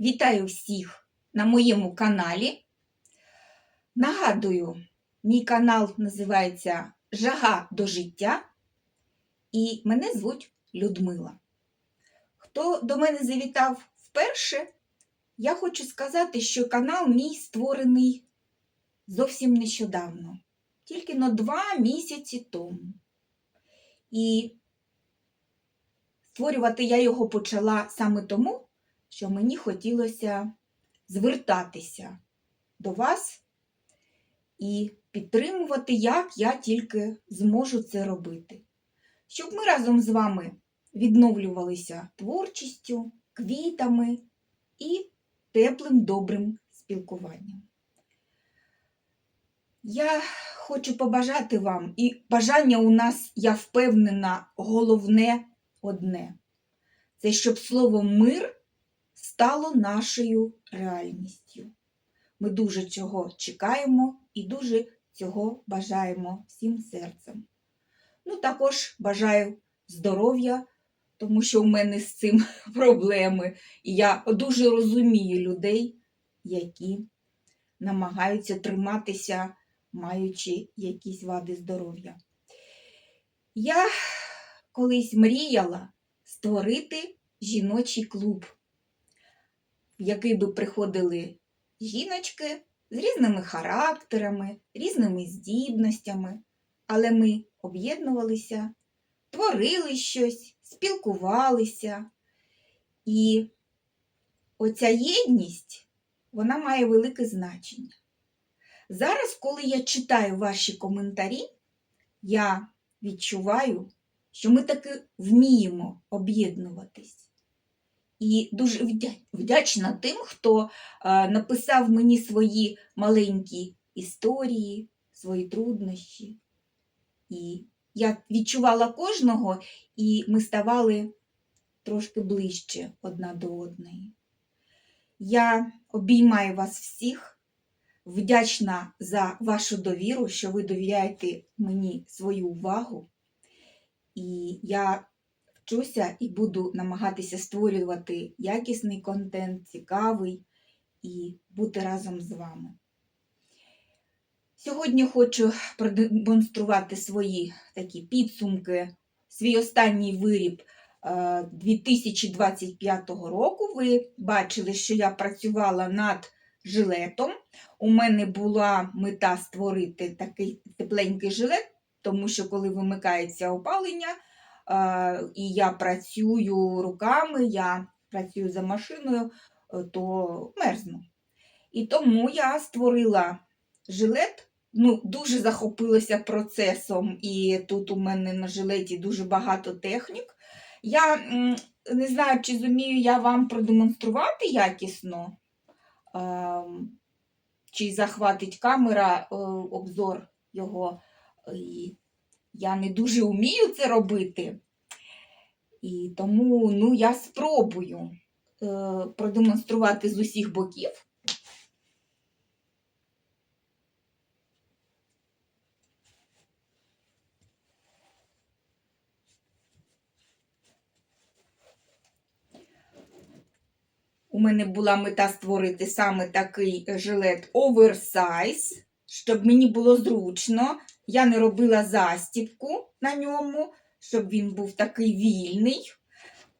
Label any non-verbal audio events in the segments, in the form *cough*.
Вітаю всіх на моєму каналі. Нагадую, мій канал називається Жага до життя, і мене звуть Людмила. Хто до мене завітав вперше, я хочу сказати, що канал мій створений зовсім нещодавно, тільки на два місяці тому. І створювати я його почала саме тому, що мені хотілося звертатися до вас і підтримувати, як я тільки зможу це робити. Щоб ми разом з вами відновлювалися творчістю, квітами і теплим добрим спілкуванням. Я хочу побажати вам, і бажання у нас, я впевнена, головне одне це щоб слово мир стало нашою реальністю. Ми дуже цього чекаємо і дуже цього бажаємо всім серцем. Ну, також бажаю здоров'я, тому що у мене з цим *laughs* проблеми. І я дуже розумію людей, які намагаються триматися, маючи якісь вади здоров'я. Я колись мріяла створити жіночий клуб, в який би приходили жіночки з різними характерами, різними здібностями, але ми об'єднувалися, творили щось, спілкувалися. І оця єдність, вона має велике значення. Зараз, коли я читаю ваші коментарі, я відчуваю, що ми таки вміємо об'єднуватись. І дуже вдячна тим, хто е, написав мені свої маленькі історії, свої труднощі. І я відчувала кожного, і ми ставали трошки ближче одна до одної. Я обіймаю вас всіх, вдячна за вашу довіру, що ви довіряєте мені свою увагу. І я вчуся і буду намагатися створювати якісний контент, цікавий і бути разом з вами. Сьогодні хочу продемонструвати свої такі підсумки, свій останній виріб е, 2025 року. Ви бачили, що я працювала над жилетом. У мене була мета створити такий тепленький жилет, тому що коли вимикається опалення, е, і я працюю руками, я працюю за машиною, е, то мерзну. І тому я створила жилет, ну, дуже захопилася процесом, і тут у мене на жилеті дуже багато технік. Я не знаю, чи зумію я вам продемонструвати якісно, ем, чи захватить камера е, обзор його. Я не дуже вмію це робити. І тому ну, я спробую е, продемонструвати з усіх боків. У мене була мета створити саме такий жилет оверсайз, щоб мені було зручно. Я не робила застібку на ньому, щоб він був такий вільний.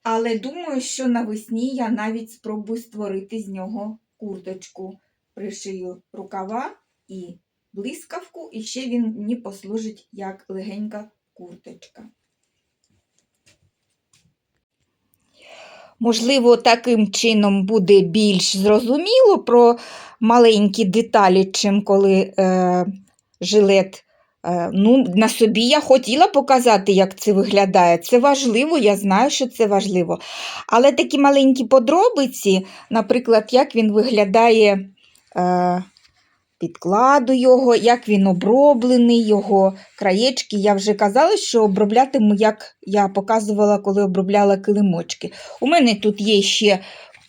Але думаю, що навесні я навіть спробую створити з нього курточку. Пришию рукава і блискавку, і ще він мені послужить як легенька курточка. Можливо, таким чином буде більш зрозуміло про маленькі деталі, чим коли е, жилет. Е, ну, на собі я хотіла показати, як це виглядає. Це важливо, я знаю, що це важливо. Але такі маленькі подробиці, наприклад, як він виглядає е, підкладу його, як він оброблений, його краєчки. Я вже казала, що оброблятиму, як я показувала, коли обробляла килимочки. У мене тут є ще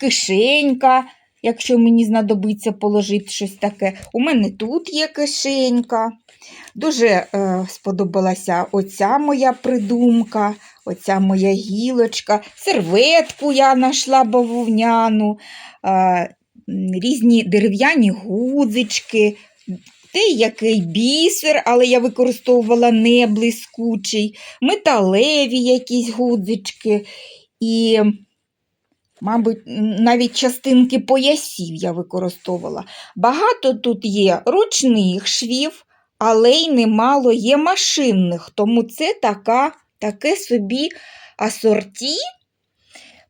кишенька, якщо мені знадобиться положити щось таке. У мене тут є кишенька. Дуже е, сподобалася оця моя придумка, оця моя гілочка, серветку я знайшла бавовняну, е, різні дерев'яні гудзички, який бісер, але я використовувала не блискучий, металеві якісь гудзички. І, мабуть, навіть частинки поясів я використовувала. Багато тут є ручних швів, але й немало є машинних, тому це така, таке собі асорті,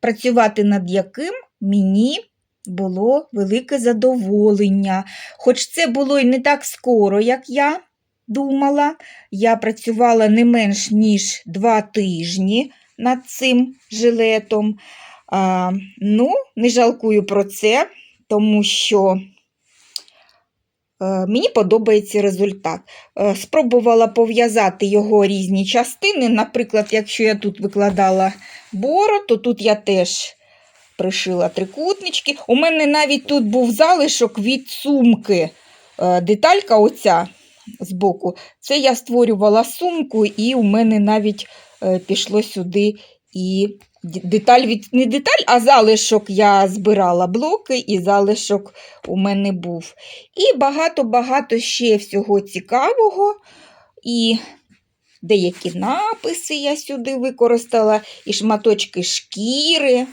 працювати над яким мені було велике задоволення. Хоч це було й не так скоро, як я думала. Я працювала не менш ніж два тижні над цим жилетом. А, ну, не жалкую про це, тому що мені подобається результат. Е, Спробувала пов'язати його різні частини. Наприклад, якщо я тут викладала боро, то тут я теж пришила трикутнички. У мене навіть тут був залишок від сумки. Е, Деталька оця збоку. Це я створювала сумку, і у мене навіть е, пішло сюди і деталь від не деталь, а залишок я збирала блоки, і залишок у мене був. І багато-багато ще всього цікавого. І деякі написи я сюди використала, і шматочки шкіри,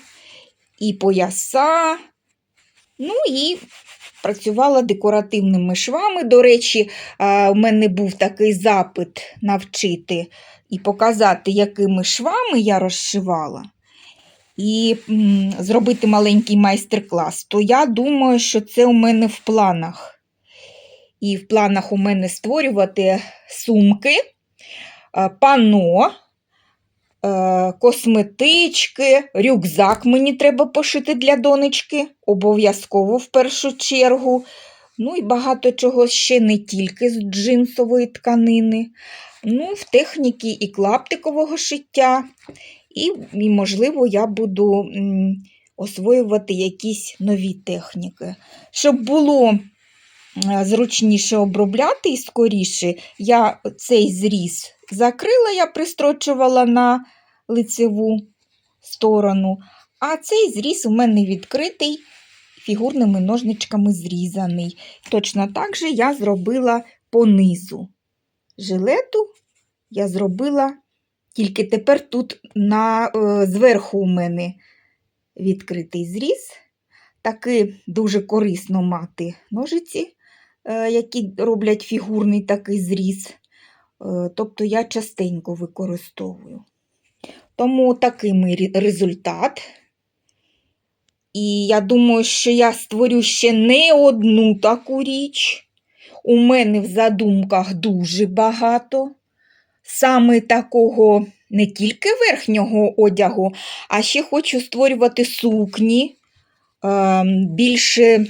і пояса. Ну і працювала декоративними швами. До речі, у мене був такий запит навчити і показати, якими швами я розшивала, і зробити маленький майстер-клас. То я думаю, що це у мене в планах. І в планах у мене створювати сумки, пано, е, косметички, рюкзак мені треба пошити для донечки, обов'язково в першу чергу. Ну і багато чого ще не тільки з джинсової тканини, ну, в техніки і клаптикового шиття. І, можливо, я буду освоювати якісь нові техніки. Щоб було е, зручніше обробляти і скоріше, я цей зріз закрила, я пристрочувала на лицеву сторону, а цей зріз у мене відкритий, фігурними ножничками зрізаний. Точно так же я зробила по низу жилету, я зробила тільки тепер тут на, е, зверху у мене відкритий зріз. Таки дуже корисно мати ножиці, е, які роблять фігурний такий зріз. Е, Тобто я частенько використовую. Тому такий мій результат. І я думаю, що я створю ще не одну таку річ. У мене в задумках дуже багато. Саме такого не тільки верхнього одягу, а ще хочу створювати сукні ем, більше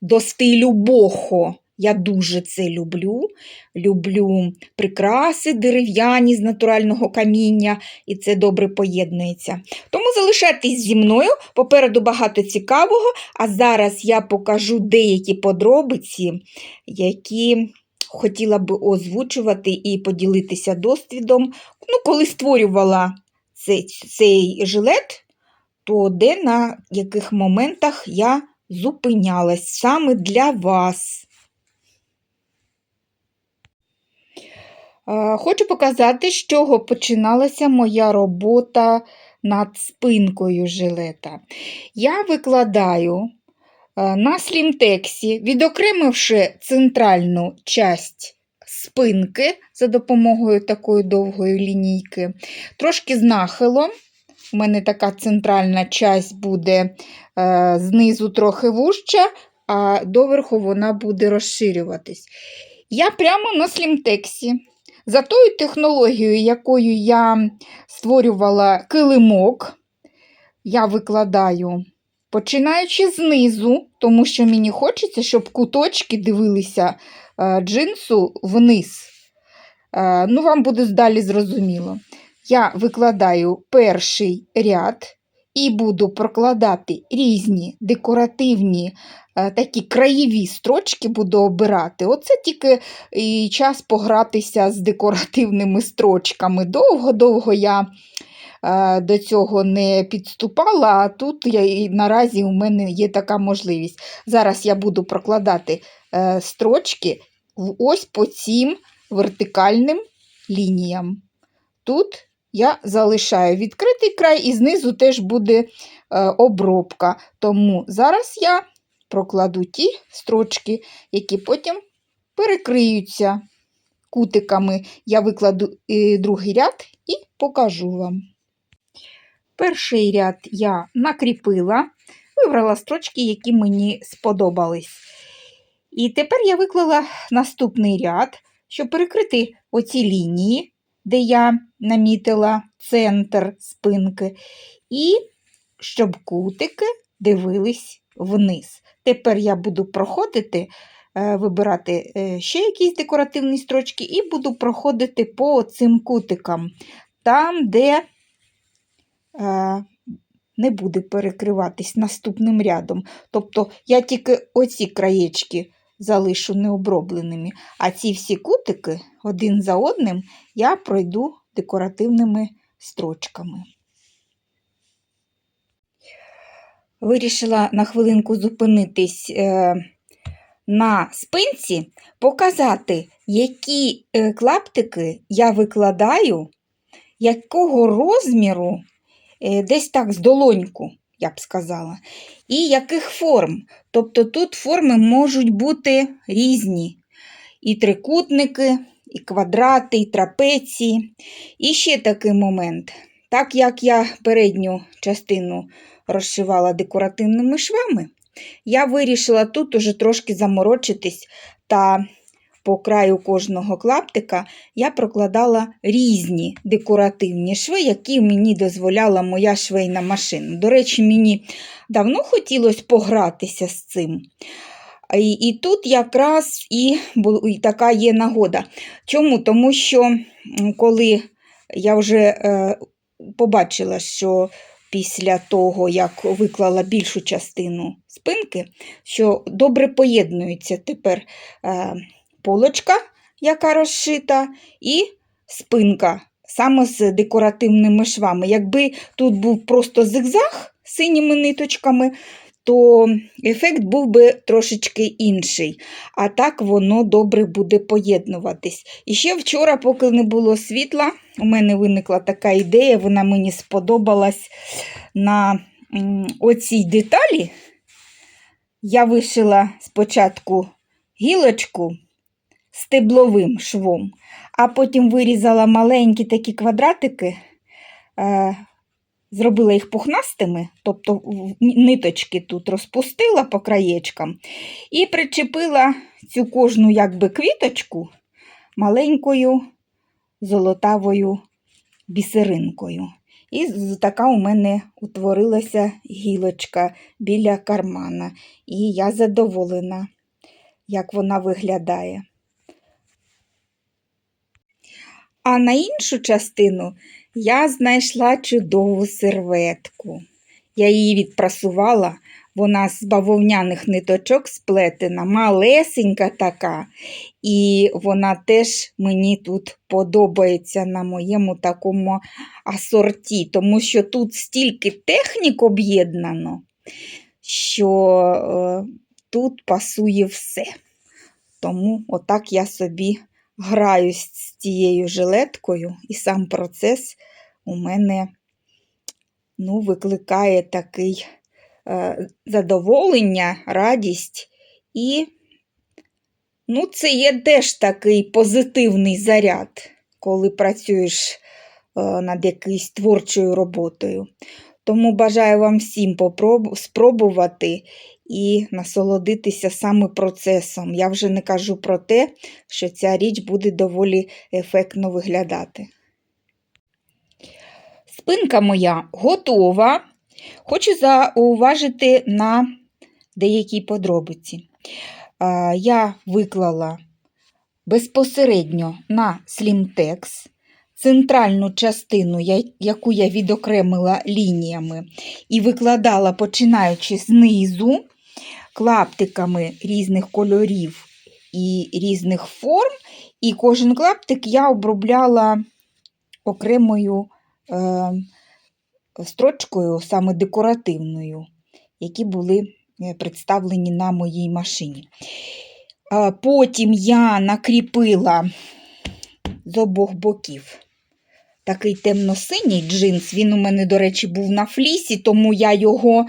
до стилю бохо. Я дуже це люблю. Люблю прикраси дерев'яні з натурального каміння, і це добре поєднується. Тому залишайтесь зі мною, попереду багато цікавого, а зараз я покажу деякі подробиці, які хотіла би озвучувати і поділитися досвідом. Ну, коли створювала цей, цей жилет, то де на яких моментах я зупинялась саме для вас. Хочу показати, з чого починалася моя робота над спинкою жилета. Я викладаю на слімтексі, відокремивши центральну часть спинки за допомогою такої довгої лінійки, трошки з нахилом. У мене така центральна часть буде е, знизу трохи вужча, а доверху вона буде розширюватись. Я прямо на слімтексі. За тою технологією, якою я створювала килимок, я викладаю, починаючи знизу, тому що мені хочеться, щоб куточки дивилися е, джинсу вниз. Е, ну, вам буде далі зрозуміло. Я викладаю перший ряд і буду прокладати різні декоративні е, такі краєві строчки буду обирати. Оце тільки і час погратися з декоративними строчками. Довго-довго я до цього не підступала, а тут я, і наразі у мене є така можливість. Зараз я буду прокладати е, строчки ось по цим вертикальним лініям. Тут я залишаю відкритий край, і знизу теж буде е, обробка. Тому зараз я прокладу ті строчки, які потім перекриються кутиками. Я викладу е, другий ряд і покажу вам. Перший ряд я накріпила, вибрала строчки, які мені сподобались. І тепер я виклала наступний ряд, щоб перекрити оці лінії, де я намітила центр спинки, і щоб кутики дивились вниз. Тепер я буду проходити, е, вибирати е, ще якісь декоративні строчки, і буду проходити по цим кутикам, там, де не буде перекриватись наступним рядом. Тобто я тільки оці краєчки залишу необробленими, а ці всі кутики один за одним я пройду декоративними строчками. Вирішила на хвилинку зупинитись е, на спинці, показати, які е, клаптики я викладаю, якого розміру, е, десь так з долоньку, я б сказала, і яких форм. Тобто тут форми можуть бути різні. І трикутники, і квадрати, і трапеції. І ще такий момент. Так як я передню частину розшивала декоративними швами, я вирішила тут уже трошки заморочитись та по краю кожного клаптика я прокладала різні декоративні шви, які мені дозволяла моя швейна машина. До речі, мені давно хотілося погратися з цим. І, і тут якраз і, і така є нагода. Чому? Тому що коли я вже е, побачила, що після того, як виклала більшу частину спинки, що добре поєднується тепер е, полочка, яка розшита, і спинка саме з декоративними швами. Якби тут був просто зигзаг синіми ниточками, то ефект був би трошечки інший. А так воно добре буде поєднуватись. І ще вчора, поки не було світла, у мене виникла така ідея, вона мені сподобалась на оцій деталі. Я вишила спочатку гілочку стебловим швом, а потім вирізала маленькі такі квадратики, е, зробила їх пухнастими, тобто ниточки тут розпустила по краєчкам і причепила цю кожну якби квіточку маленькою золотавою бісеринкою. І така у мене утворилася гілочка біля кармана. І я задоволена, як вона виглядає. А на іншу частину я знайшла чудову серветку. Я її відпрасувала, вона з бавовняних ниточок сплетена, малесенька така. І вона теж мені тут подобається на моєму такому асорті, тому що тут стільки технік об'єднано, що е, тут пасує все. Тому отак я собі граюсь з цією жилеткою, і сам процес у мене ну, викликає такий е, задоволення, радість. І ну, це є теж такий позитивний заряд, коли працюєш е, над якоюсь творчою роботою. Тому бажаю вам всім спробувати і насолодитися саме процесом. Я вже не кажу про те, що ця річ буде доволі ефектно виглядати. Спинка моя готова. Хочу зауважити на деякій подробиці. Я виклала безпосередньо на Slimtex. центральну частину, яку я відокремила лініями, і викладала, починаючи знизу, клаптиками різних кольорів і різних форм. І кожен клаптик я обробляла окремою е, строчкою, саме декоративною, які були е, представлені на моїй машині. Е, Потім я накріпила з обох боків такий темно-синій джинс. Він у мене, до речі, був на флісі, тому я його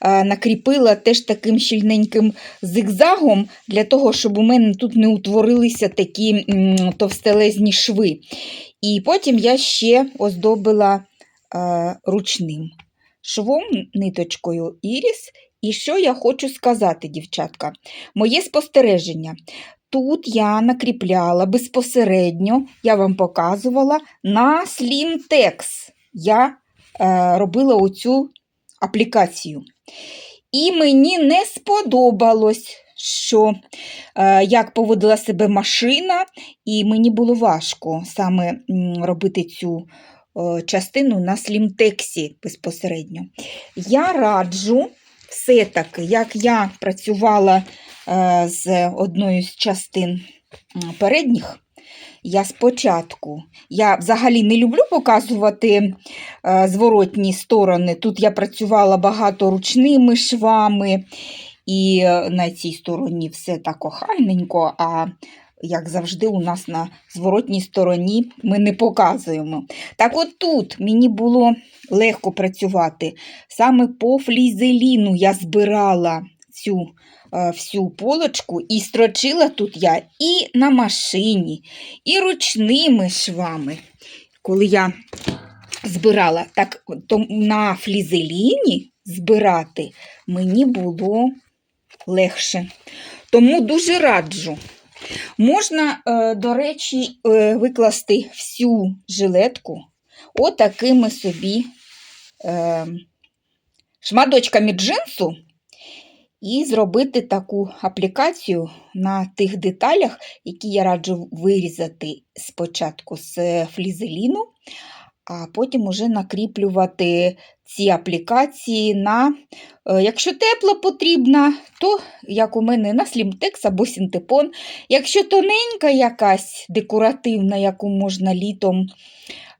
е, накріпила теж таким щільненьким зигзагом, для того, щоб у мене тут не утворилися такі товстелезні шви. І потім я ще оздобила е, ручним швом, ниточкою Іріс. І що я хочу сказати, дівчатка? Моє спостереження. Тут я накріпляла безпосередньо, я вам показувала, на Slimtex. Я е, робила оцю аплікацію. І мені не сподобалось, що е, як поводила себе машина, і мені було важко саме робити цю е, частину на слімтексі безпосередньо. Я раджу все-таки, як я працювала з одною з частин передніх. Я спочатку, я взагалі не люблю показувати е, зворотні сторони. Тут я працювала багато ручними швами, і е, на цій стороні все так охайненько, а як завжди, у нас на зворотній стороні ми не показуємо. Так от тут мені було легко працювати. Саме по флізеліну я збирала цю е, всю полочку і строчила тут я і на машині, і ручними швами. Коли я збирала, так то на флізеліні збирати мені було легше. Тому дуже раджу. Можна, е, до речі, е, викласти всю жилетку отакими собі шматочками джинсу і зробити таку аплікацію на тих деталях, які я раджу вирізати спочатку з флізеліну, а потім уже накріплювати ці аплікації на, е, якщо тепло потрібна, то, як у мене, на слімтекс або синтепон. Якщо тоненька якась декоративна, яку можна літом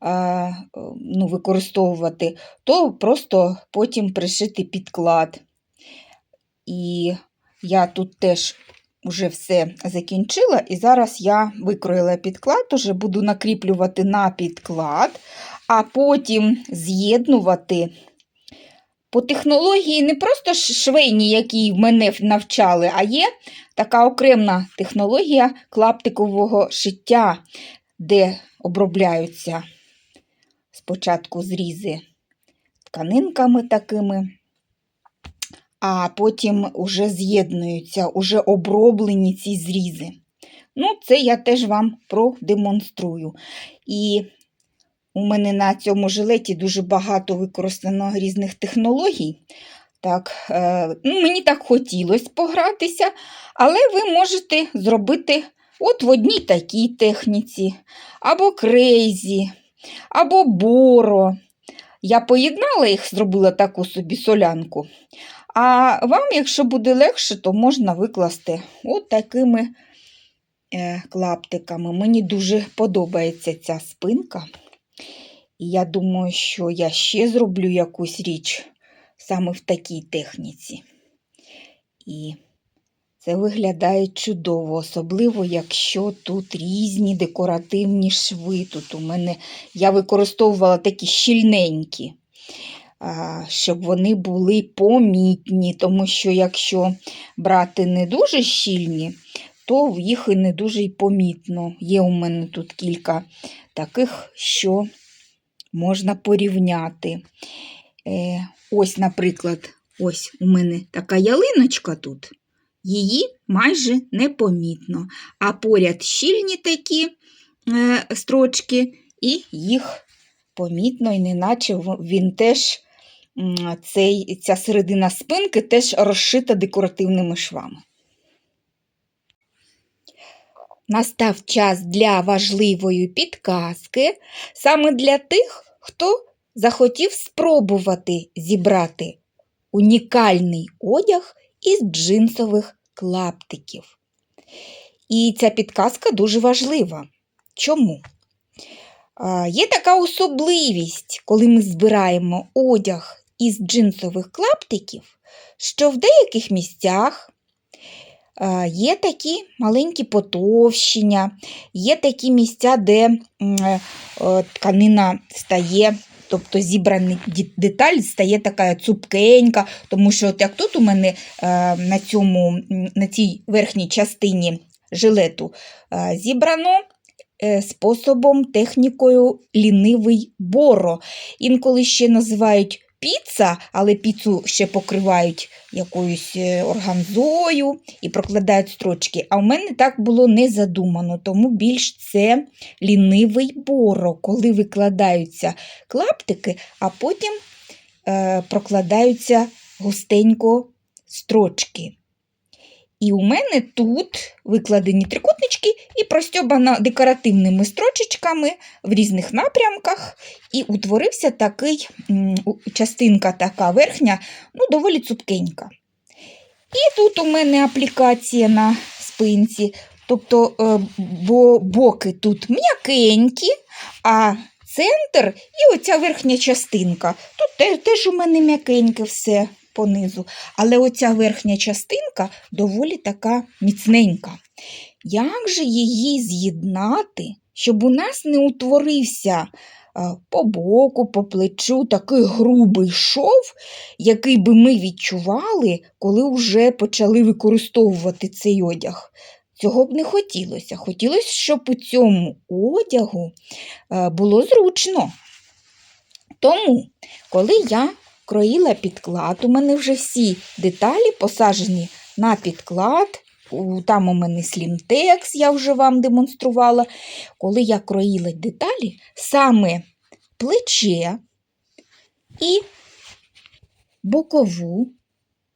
е, ну, використовувати, то просто потім пришити підклад. І я тут теж вже все закінчила, і зараз я викроїла підклад, уже буду накріплювати на підклад, а потім з'єднувати. По технології не просто швейні, які мене навчали, а є така окремна технологія клаптикового шиття, де обробляються спочатку зрізи тканинками такими, а потім уже з'єднуються, уже оброблені ці зрізи. Ну, це я теж вам продемонструю. І у мене на цьому жилеті дуже багато використано різних технологій. Так, е, ну, мені так хотілося погратися, але ви можете зробити от в одній такій техніці, або крейзі, або боро. Я поєднала їх, зробила таку собі солянку. А вам, якщо буде легше, то можна викласти от такими е, клаптиками. Мені дуже подобається ця спинка. І я думаю, що я ще зроблю якусь річ саме в такій техніці. І це виглядає чудово, особливо, якщо тут різні декоративні шви. Тут у мене я використовувала такі щільненькі, щоб вони були помітні, тому що якщо брати не дуже щільні, то їх і не дуже й помітно. Є у мене тут кілька таких, що можна порівняти. Е, ось, наприклад, ось у мене така ялиночка тут. Її майже непомітно. А поряд щільні такі е, строчки, і їх помітно, і неначе він теж, цей, ця середина спинки теж розшита декоративними швами. настав час для важливої підказки саме для тих, хто захотів спробувати зібрати унікальний одяг із джинсових клаптиків. І ця підказка дуже важлива. Чому? Є така особливість, коли ми збираємо одяг із джинсових клаптиків, що в деяких місцях є такі маленькі потовщення, є такі місця, де е, е, тканина стає, тобто зібрана деталь стає така цупкенька, тому що от як тут у мене е, на, цьому, на цій верхній частині жилету е, зібрано е, способом, технікою лінивий боро. Інколи ще називають піца, але піцу ще покривають якоюсь е, органзою і прокладають строчки. А в мене так було не задумано, тому більш це лінивий боро, коли викладаються клаптики, а потім е, прокладаються густенько строчки. І у мене тут викладені трикутнички і простьобана декоративними строчечками в різних напрямках. І утворився такий частинка така верхня, ну, доволі цупкенька. І тут у мене аплікація на спинці. Тобто е, бо боки тут м'якенькі, а центр і оця верхня частинка. Тут теж у мене м'якеньке все понизу. Але оця верхня частинка доволі така міцненька. Як же її з'єднати, щоб у нас не утворився по боку, по плечу такий грубий шов, який би ми відчували, коли вже почали використовувати цей одяг? Цього б не хотілося. Хотілося, щоб у цьому одягу е, було зручно. Тому, коли я кроїла підклад, у мене вже всі деталі посаджені на підклад. Там у мене слімтекс, я вже вам демонструвала. Коли я кроїла деталі, саме плече і бокову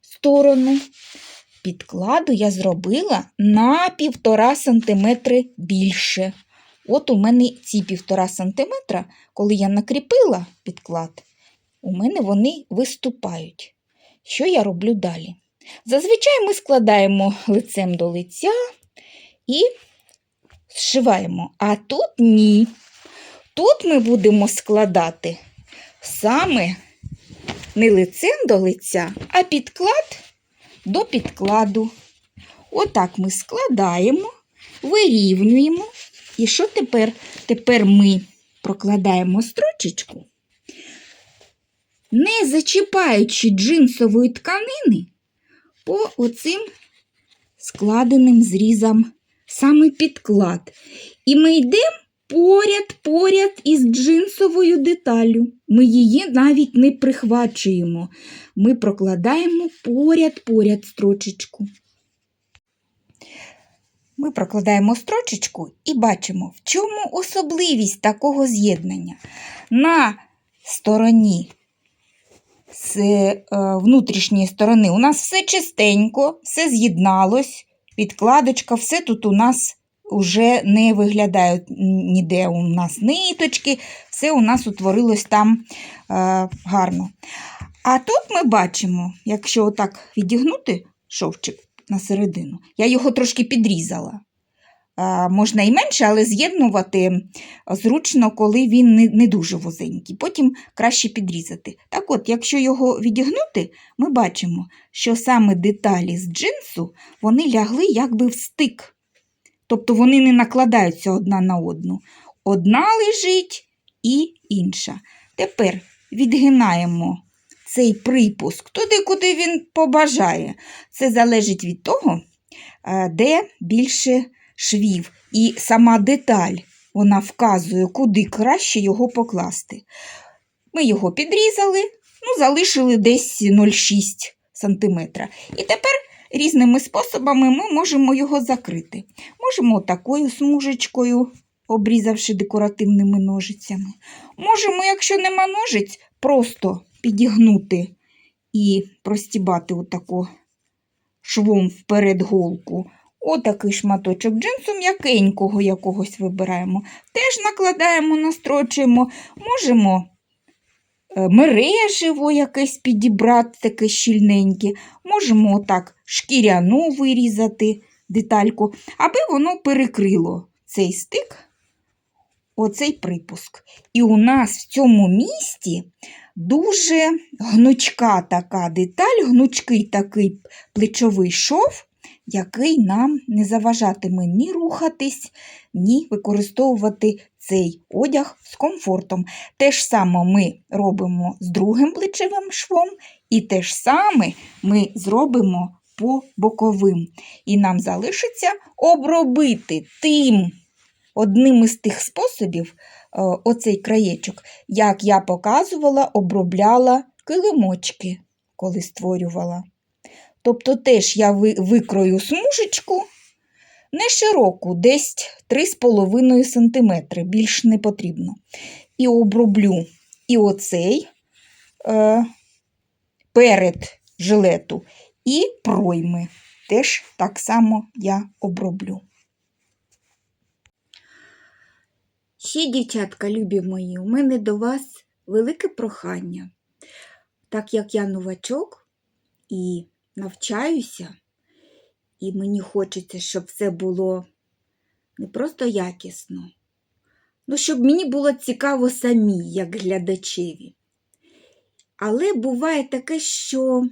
сторону підкладу я зробила на півтора сантиметри більше. От у мене ці півтора сантиметра, коли я накріпила підклад, у мене вони виступають. Що я роблю далі? Зазвичай ми складаємо лицем до лиця і зшиваємо. А тут ні. Тут ми будемо складати саме не лицем до лиця, а підклад до підкладу. Отак ми складаємо, вирівнюємо. І що тепер? Тепер ми прокладаємо строчечку, не зачіпаючи джинсової тканини по оцим складеним зрізам саме підклад. І ми йдемо поряд, поряд із джинсовою деталлю. Ми її навіть не прихвачуємо. Ми прокладаємо поряд, поряд строчечку. Ми прокладаємо строчечку і бачимо, в чому особливість такого з'єднання. На стороні з е, внутрішньої сторони у нас все чистенько, все з'єдналось, підкладочка, все тут у нас вже не виглядає ніде у нас ниточки, все у нас утворилось там е, гарно. А тут ми бачимо, якщо отак відігнути шовчик на середину, я його трошки підрізала. Можна і менше, але з'єднувати зручно, коли він не, не дуже вузенький. Потім краще підрізати. Так от, якщо його відігнути, ми бачимо, що саме деталі з джинсу вони лягли якби в стик. Тобто вони не накладаються одна на одну. Одна лежить і інша. Тепер відгинаємо цей припуск туди, куди він побажає. Це залежить від того, е, де більше швів. І сама деталь вона вказує, куди краще його покласти. Ми його підрізали, ну, залишили десь 0,6 см. І тепер різними способами ми можемо його закрити. Можемо такою смужечкою, обрізавши декоративними ножицями. Можемо, якщо нема ножиць, просто підігнути і простібати отако швом вперед голку. Отакий шматочок джинсу м'якенького якогось вибираємо. Теж накладаємо, настрочуємо. Можемо е, мереживо якесь підібрати, таке щільненьке. Можемо отак шкіряну вирізати детальку, аби воно перекрило цей стик, оцей припуск. І у нас в цьому місті дуже гнучка така деталь, гнучкий такий плечовий шов, який нам не заважатиме ні рухатись, ні використовувати цей одяг з комфортом. Те ж саме ми робимо з другим плечовим швом, і те ж саме ми зробимо по боковим. І нам залишиться обробити тим одним із тих способів е, оцей краєчок, як я показувала, обробляла килимочки, коли створювала. Тобто теж я викрою смужечку не широку, десь 3,5 см, більш не потрібно. І оброблю і оцей е, перед жилету, і пройми. Теж так само я оброблю. Ще, дівчатка, любі мої, у мене до вас велике прохання. Так як я новачок і навчаюся, і мені хочеться, щоб все було не просто якісно, ну, щоб мені було цікаво самі, як глядачеві. Але буває таке, що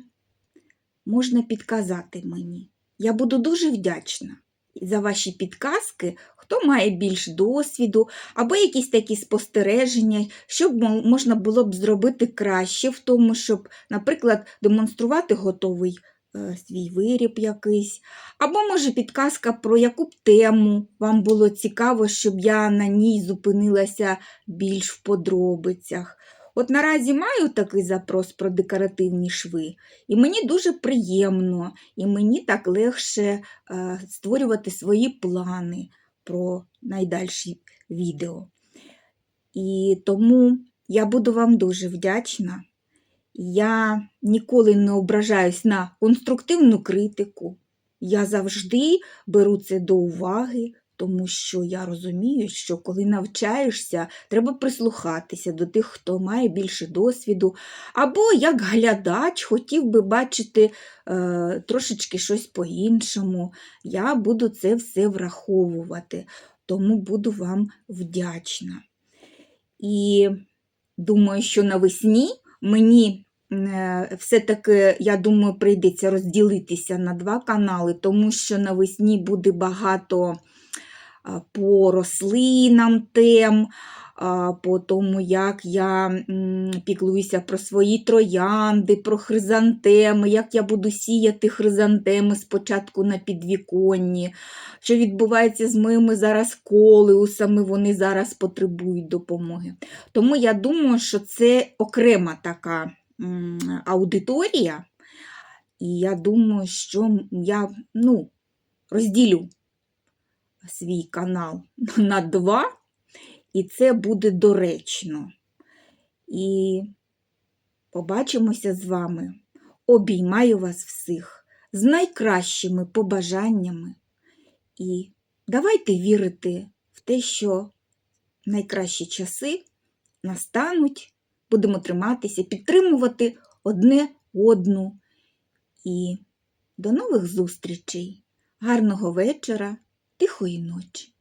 можна підказати мені. Я буду дуже вдячна за ваші підказки, хто має більш досвіду, або якісь такі спостереження, щоб можна було б зробити краще в тому, щоб, наприклад, демонструвати готовий е, свій виріб якийсь, або, може, підказка про яку б тему вам було цікаво, щоб я на ній зупинилася більш в подробицях. От наразі маю такий запрос про декоративні шви, і мені дуже приємно, і мені так легше е, створювати свої плани про найдальші відео. І тому я буду вам дуже вдячна. Я ніколи не ображаюсь на конструктивну критику. Я завжди беру це до уваги, тому що я розумію, що коли навчаєшся, треба прислухатися до тих, хто має більше досвіду, або як глядач хотів би бачити е, трошечки щось по-іншому. Я буду це все враховувати, тому буду вам вдячна. І думаю, що навесні мені е, все-таки, я думаю, прийдеться розділитися на два канали, тому що навесні буде багато по рослинам тем, по тому, як я піклуюся про свої троянди, про хризантеми, як я буду сіяти хризантеми спочатку на підвіконні, що відбувається з моїми зараз колеусами, вони зараз потребують допомоги. Тому я думаю, що це окрема така аудиторія, і я думаю, що я ну, розділю свій канал *laughs* на два, і це буде доречно. І побачимося з вами. Обіймаю вас всіх з найкращими побажаннями. І давайте вірити в те, що найкращі часи настануть, будемо триматися, підтримувати одне одну. І до нових зустрічей, гарного вечора, тихої ночі.